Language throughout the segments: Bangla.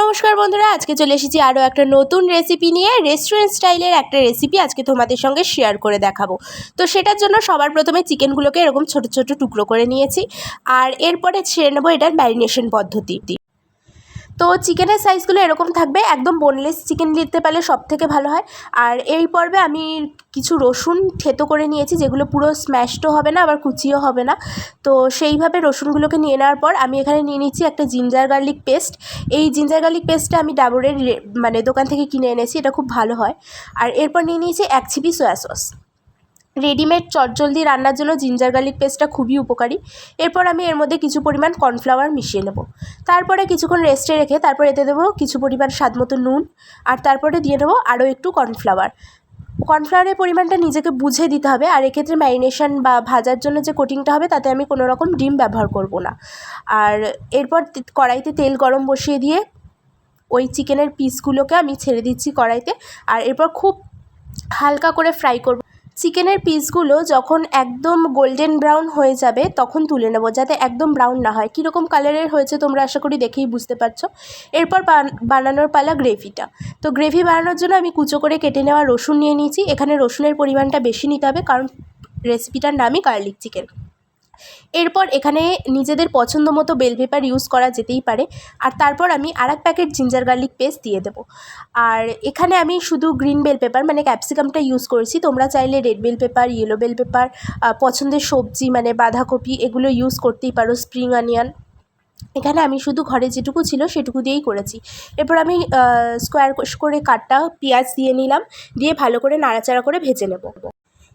নমস্কার বন্ধুরা, আজকে চলে এসেছি আরও একটা নতুন রেসিপি নিয়ে রেস্টুরেন্ট স্টাইলের একটা রেসিপি আজকে তোমাদের সঙ্গে শেয়ার করে দেখাবো। তো সেটার জন্য সবার প্রথমে চিকেনগুলোকে এরকম ছোট ছোট টুকরো করে নিয়েছি, আর এরপরে ছেড়ে নেব এটার ম্যারিনেশন পদ্ধতি তো চিকেনের সাইজগুলো এরকম থাকবে। একদম বোনলেস চিকেন নিতে পারলে সব থেকে ভালো হয়। আর এই পর্বে আমি কিছু রসুন থেতো করে নিয়েছি, যেগুলো পুরো স্ম্যাশডও হবে না, আবার কুচিও হবে না। তো সেইভাবে রসুনগুলোকে নিয়ে নেওয়ার পর আমি এখানে নিয়ে নিচ্ছি একটা জিঞ্জার গার্লিক পেস্ট এই জিঞ্জার গার্লিক পেস্টটা আমি ডাবরের মানে দোকান থেকে কিনে এনেছি, এটা খুব ভালো হয়। আর এরপর নিয়ে নিয়েছি এক ছিপি সয়া সস রেডিমেড চটজলদি রান্নার জন্য জিঞ্জার গার্লিক পেস্টটা খুবই উপকারী। এরপর আমি এর মধ্যে কিছু পরিমাণ কর্নফ্লাওয়ার মিশিয়ে নেব। তারপরে কিছুক্ষণ রেস্টে রেখে তারপর এতে দেবো কিছু পরিমাণ স্বাদ মতো নুন আর তারপরে দিয়ে দেবো আরও একটু কর্নফ্লাওয়ার কর্নফ্লাওয়ারের পরিমাণটা নিজেকে বুঝে দিতে হবে আর এক্ষেত্রে ম্যারিনেশন বা ভাজার জন্য যে কোটিংটা হবে তাতে আমি কোনো রকম ডিম ব্যবহার করব না। আর এরপর কড়াইতে তেল গরম বসিয়ে দিয়ে ওই চিকেনের পিসগুলোকে আমি ছেড়ে দিচ্ছি কড়াইতে। আর এরপর খুব হালকা করে ফ্রাই করব। চিকেনের পিসগুলো যখন একদম গোল্ডেন ব্রাউন হয়ে যাবে, তখন তুলে নেব, যাতে একদম ব্রাউন না হয়। কীরকম কালারের হয়েছে তোমরা আশা করি দেখেই বুঝতে পারছ। এরপর বানানোর পালা গ্রেভিটা। তো গ্রেভি বানানোর জন্য আমি কুচো করে কেটে নেওয়া রসুন নিয়ে নিয়েছি। এখানে রসুনের পরিমাণটা বেশি নিতে হবে, কারণ রেসিপিটার নামই গার্লিক চিকেন এরপর এখানে নিজেদের পছন্দ মতো বেল পেপার ইউজ করা যেতেই পারে। আর তারপর আমি আর এক প্যাকেট জিঞ্জার গার্লিক পেস্ট দিয়ে দেবো। আর এখানে আমি শুধু গ্রিন বেল পেপার মানে ক্যাপসিকামটা ইউজ করেছি। তোমরা চাইলে red bell pepper yellow bell pepper পছন্দের সবজি মানে বাঁধাকপি, এগুলো ইউজ করতেই পারো স্প্রিং অনিয়ন এখানে আমি শুধু ঘরে যেটুকু ছিল সেটুকু দিয়েই করেছি। এরপর আমি স্কোয়ার করে কাটটা, পেঁয়াজ দিয়ে নিলাম। দিয়ে ভালো করে নাড়াচাড়া করে ভেজে নেব।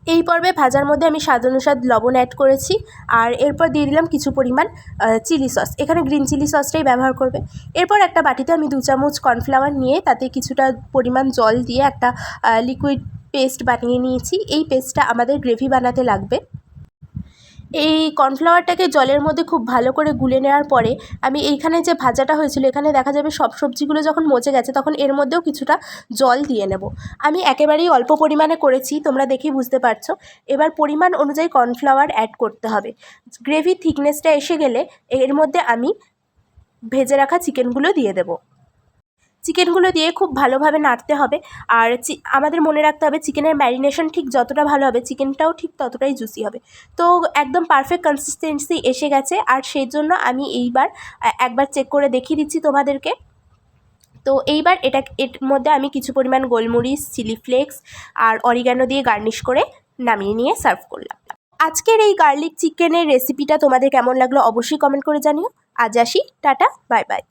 এই পর্বে ভাজার মধ্যে আমি স্বাদ অনুসাদ লবণ অ্যাড করেছি আর এরপর দিয়ে দিলাম কিছু পরিমাণ চিলি সস এখানে গ্রিন চিলি সসটাই ব্যবহার করবে। এরপর একটা বাটিতে আমি দু চামচ কর্নফ্লাওয়ার নিয়ে তাতে কিছুটা পরিমাণ জল দিয়ে একটা লিকুইড পেস্ট বানিয়ে নিয়েছি। এই পেস্টটা আমাদের গ্রেভি বানাতে লাগবে। এই কর্নফ্লাওয়ারটাকে জলের মধ্যে খুব ভালো করে গুলে নেওয়ার পরে আমি এইখানে যে ভাজাটা হয়েছিল, এখানে দেখা যাবে সব সবজিগুলো যখন মজে গেছে তখন এর মধ্যেও কিছুটা জল দিয়ে নেব। আমি একেবারেই অল্প পরিমাণে করেছি, তোমরা দেখেই বুঝতে পারছ। এবার পরিমাণ অনুযায়ী কর্নফ্লাওয়ার অ্যাড করতে হবে। গ্রেভির থিকনেসটা এসে গেলে এর মধ্যে আমি ভেজে রাখা চিকেনগুলো দিয়ে দেবো। চিকেনগুলো দিয়ে খুব ভালোভাবে নাড়তে হবে। আর আমাদের মনে রাখতে হবে চিকেনের ম্যারিনেশন ঠিক যতটা ভালো হবে চিকেনটাও ঠিক ততটাই জুসি হবে। তো একদম পারফেক্ট কনসিস্টেন্সি এসে গেছে। আর সেই জন্য আমি এইবার একবার চেক করে দেখিয়ে দিচ্ছি তোমাদেরকে। তো এইবার এটা, এর মধ্যে আমি কিছু পরিমাণ গোলমরিচ চিলি ফ্লেক্স আর অরিগানো দিয়ে গার্নিশ করে নামিয়ে নিয়ে সার্ভ করলাম। আজকের এই গার্লিক চিকেনের রেসিপিটা তোমাদের কেমন লাগল অবশ্যই কমেন্ট করে জানিও। আজ আসি, টাটা বাই বাই